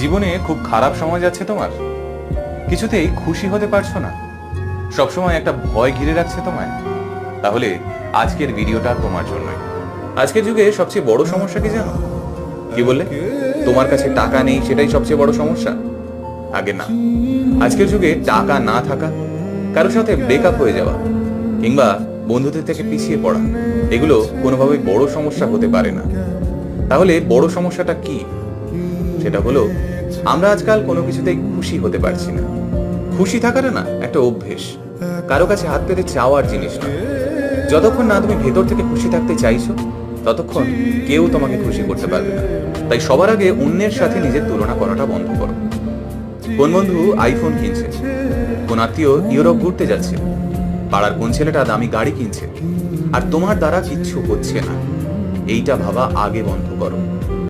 জীবনে খুব খারাপ সময় যাচ্ছে তোমার? কিছুতেই খুশি হতে পারছ না। সবসময় একটা ভয় ঘিরে রাখছে তোমায়। তাহলে আজকের ভিডিওটা তোমার জন্যই। আজকের যুগে সবচেয়ে বড় সমস্যা কি জানো? কি বললে? তোমার কাছে টাকা নেই, সেটাই সবচেয়ে বড় সমস্যা। আগে না। আজকের যুগে টাকা না থাকা, কারোর সাথে ব্রেকআপ হয়ে যাওয়া, কিংবা বন্ধুদের থেকে পিছিয়ে পড়া, এগুলো কোনোভাবেই বড় সমস্যা হতে পারে না। তাহলে বড় সমস্যাটা কি? সেটা হলো, আমরা আজকাল কোনো কিছুতেই খুশি হতে পারছি না। খুশি থাকাটা না, একটা অভ্যেস। কারও কাছে হাত পেতে চাওয়ার জিনিস না যতক্ষণ না তুমি ভেতর থেকে খুশি থাকতে চাইছো, ততক্ষণ কেউ তোমাকে খুশি করতে পারবে না। তাই সবার আগে অন্যের সাথে নিজের তুলনা করাটা বন্ধ করো। কোন বন্ধু আইফোন কিনছে? কোন আত্মীয় ইউরোপ ঘুরতে যাচ্ছে? পাড়ার কোন ছেলেটা দামি গাড়ি কিনছে? আর তোমার দ্বারা কিচ্ছু হচ্ছে না। এইটা ভাবা আগে বন্ধ করো।